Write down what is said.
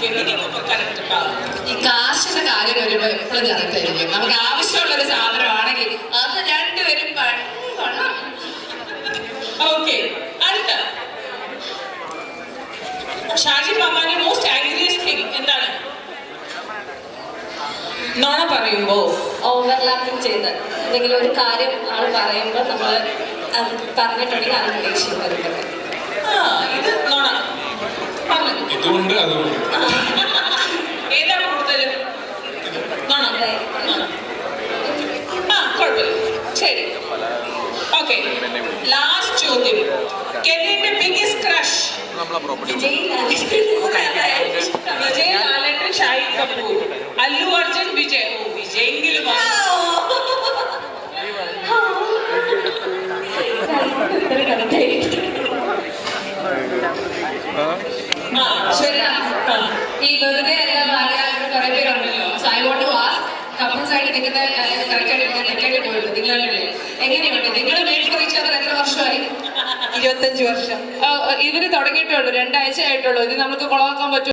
ഈ കാശിന്റെ കാര്യം വരുമ്പോ എപ്പോഴും നടത്തായിരിക്കും നമുക്ക് ആവശ്യമുള്ള ഒരു സാധനമാണെങ്കിൽ അത് രണ്ടുപേരും. ഓക്കെ അടുത്ത. ഷാജി മാമാന്റെ മോസ്റ്റ് ആംഗ്രിയസ്റ്റ് തിങ് എന്താണ്? നോണ പറയുമ്പോ ഓവർലാപ്പിംഗ് ചെയ്ത് എന്തെങ്കിലും ഒരു കാര്യം ആൾ പറയുമ്പോൾ നമ്മൾ പറഞ്ഞിട്ടുണ്ടെങ്കിൽ അത് ദേഷ്യം വരുന്നത്. ആ ഇത് നോണ പറഞ്ഞു ഇതുകൊണ്ട് അതുകൊണ്ട് ഏതാ കൂടുതൽ നോണ നോണ ആ കുഴപ്പമില്ല ശരി. ഓക്കെ. ലാസ്റ്റ് ചോദ്യം. കെന്നിന്റെ ബിഗസ്റ്റ് ക്രഷ് വിജയ് വിജയ് ലാലേട്ടൻ ഷാഹിദ് കപൂർ. അല്ലു അർജുൻ വിജയ്. ഓ വിജയെങ്കിലും ശരി. ഈ വെറുതെ അല്ല പറയാൻ കുറെ പേരുണ്ടല്ലോ. So I want to ask couples ആയിട്ട് നിൽക്കുന്ന കറക്റ്റ് ആയിട്ട് നെറ്റായിട്ട് പോയിട്ട് എങ്ങനെയുണ്ട്? നിങ്ങൾ വീട്ടിൽ റീച്ച് എത്ര വർഷമായി? ഇരുപത്തഞ്ച് വർഷം. ഇവർ ഇതിന് തുടങ്ങിയിട്ടുള്ളൂ രണ്ടാഴ്ച ആയിട്ടുള്ളൂ ഇത് നമുക്ക് കൊളവാക്കാൻ പറ്റും.